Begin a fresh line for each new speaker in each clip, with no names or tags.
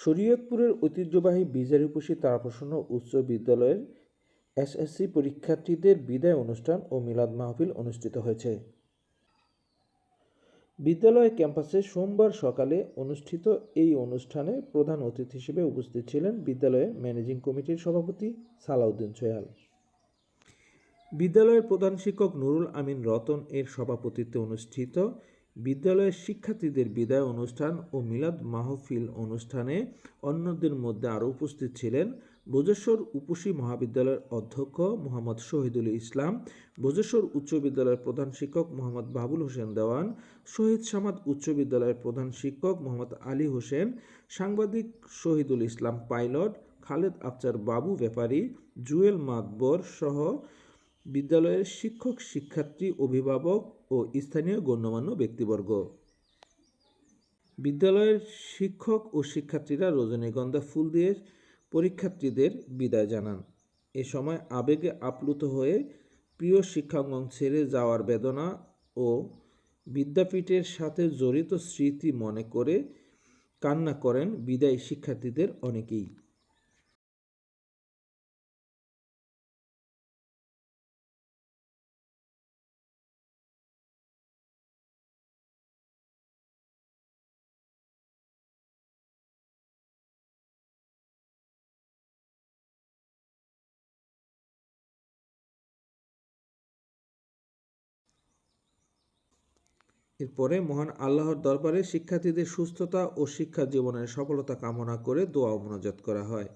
শরীয়তপুরের ঐতিহ্যবাহী বিজারিপোষী তারাপ্রসন্ন উচ্চ বিদ্যালয়ের এসএসসি পরীক্ষার্থীদের বিদায় অনুষ্ঠান ও মিলাদ মাহফিল অনুষ্ঠিত হয়েছে। বিদ্যালয় ক্যাম্পাসে সোমবার সকালে অনুষ্ঠিত এই অনুষ্ঠানে প্রধান অতিথি হিসেবে উপস্থিত ছিলেন বিদ্যালয়ের ম্যানেজিং কমিটির সভাপতি সালাউদ্দিন সোয়াল বিদ্যালয়ের প্রধান শিক্ষক নুরুল আমিন রতন এর সভাপতিত্বে অনুষ্ঠিত বিদ্যালয়ের শিক্ষার্থীদের বিদায় অনুষ্ঠান ও মিলাদ মাহফিল অনুষ্ঠানে অন্যদের মধ্যে আরও উপস্থিত ছিলেন ভোজেশ্বর উপসী মহাবিদ্যালয়ের অধ্যক্ষ মোহাম্মদ শহীদুল ইসলাম ভোজেশ্বর উচ্চ বিদ্যালয়ের প্রধান শিক্ষক মোহাম্মদ বাবুল হোসেন দেওয়ান, শহীদ সামাদ উচ্চ বিদ্যালয়ের প্রধান শিক্ষক মোহাম্মদ আলী হোসেন, সাংবাদিক শহীদুল ইসলাম পাইলট, খালেদ আফজার বাবু ব্যাপারী, জুয়েল মাকবর সহ বিদ্যালয়ের শিক্ষক, শিক্ষার্থী, অভিভাবক ও স্থানীয় গণ্যমান্য ব্যক্তিবর্গ। বিদ্যালয়ের শিক্ষক ও শিক্ষার্থীরা রজনীগন্ধা ফুল দিয়ে পরীক্ষার্থীদের বিদায় জানান। এ সময় আবেগে আপ্লুত হয়ে প্রিয় শিক্ষাঙ্গন ছেড়ে যাওয়ার বেদনা ও বিদ্যাপীঠের সাথে জড়িত স্মৃতি মনে করে কান্না করেন বিদায়ী শিক্ষার্থীদের অনেকেই। এরপরে মহান আল্লাহর দরবারে শিক্ষার্থীদের সুস্থতা ও শিক্ষা জীবনের সফলতা কামনা করে দোয়া ও মোনাজাত করা হয়।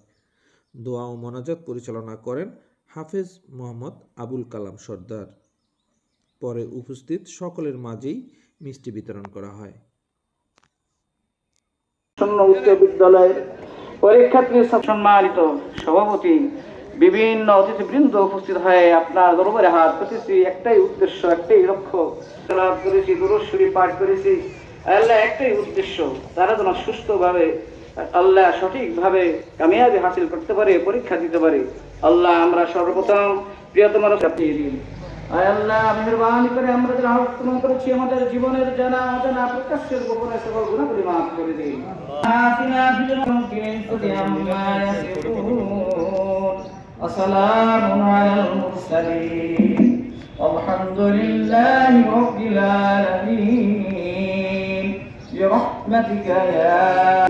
দোয়া ও মোনাজাত পরিচালনা করেন হাফেজ মোহাম্মদ আবুল কালাম সর্দার। পরে উপস্থিত সকলের মাঝেই মিষ্টি বিতরণ করা হয়।
উচ্চ বিদ্যালয়ের পরীক্ষার্থী সম্মানিত সভাপতি বিভিন্ন অতিথিবৃন্দ উপস্থিত হয়ে আপনার দরবারে হাত পেতেছি একটাই উদ্দেশ্য একটাই লক্ষ্য। লাভ করেছি দুরস্বরী পাঠ করেছি। আল্লাহ একটাই উদ্দেশ্য তারা যেন সুস্থভাবে আল্লাহ সঠিকভাবে কামিয়াবি হাসিল করতে পারে পরীক্ষা দিতে পারে। আল্লাহ আমরা সর্বপ্রথম প্রিয়তমার চাপিয়ে দিন আয় আল্লাহ মেহরবানি করে আমরা যারা আহ্বান করেছি আমাদের জীবনের জানা অজানা প্রকাশের গোপনে সকল গুণাগুলি মাফ করে দিন وسلام على المرسلين. والحمد لله رب العالمين. برحمتك يا